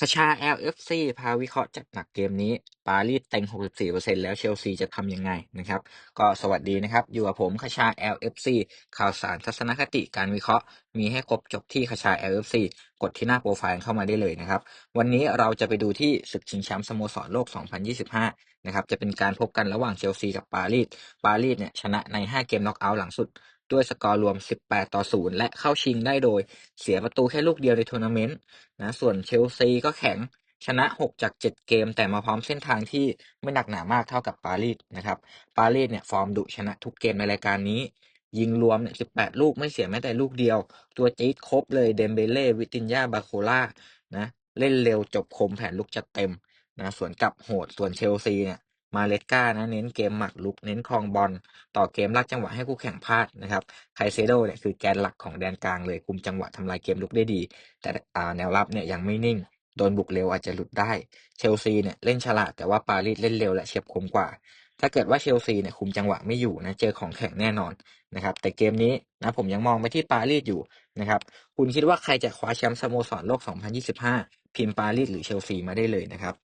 คชา LFC พาวิเคราะห์จัดหนักเกมนี้ ปารีสเต็ง 64%แล้วเชลซีจะทำยังไงนะครับ ก็สวัสดีนะครับ อยู่กับผมคชา LFC ข่าวสารทัศนคติการวิเคราะห์ มีให้ครบจบที่คชา LFC กดที่หน้าโปรไฟล์เข้ามาได้เลยนะครับ วันนี้เราจะไปดูที่ศึกชิงแชมป์สโมสรโลก 2025 นะครับ จะเป็นการพบกันระหว่างเชลซีกับปารีส ปารีสเนี่ยชนะใน 5 เกมน็อกเอาท์หลังสุด ด้วยสกอร์รวม 18 ต่อ 0 และเข้าชิงได้โดยเสียประตูแค่ลูกเดียวในทัวร์นาเมนต์นะ ส่วนเชลซีก็แข็งชนะ 6 จาก 7 เกม แต่มาพร้อมเส้นทางที่ไม่หนักหนามากเท่ากับปารีสนะครับ ปารีสเนี่ยฟอร์มดุชนะทุกเกมในรายการนี้ ยิงรวมเนี่ย18 ลูกไม่เสียแม้แต่ลูกเดียว ตัวจี๊ดครบเลยเดมเบเล่วิตินยาบาโคล่านะเล่นเร็วจบคมแผนลุกจัดเต็มนะส่วนกลับโหดส่วนเชลซีเนี่ย มาเลสกานะเน้นเกมหมักลุก เน้นครองบอลต่อเกมลากจังหวะให้คู่แข่งพลาดนะครับไคเซโดเนี่ยคือแกนหลักของแดนกลางเลยคุมจังหวะทำลายเกมลุกได้ดี แต่แนวรับเนี่ยยังไม่นิ่ง โดนบุกเร็วอาจจะหลุดได้ เชลซีเนี่ยเล่นฉลาดแต่ว่าปารีสเล่นเร็วและเฉียบคมกว่า ถ้าเกิดว่าเชลซีเนี่ยคุมจังหวะไม่อยู่นะเจอของแข็งแน่นอนนะครับแต่เกมนี้นะผมยังมองไปที่ปารีสอยู่นะครับคุณคิดว่าใครจะคว้าแชมป์สโมสรโลก 2025 พิมพ์ปารีสหรือเชลซีมาได้เลยนะครับ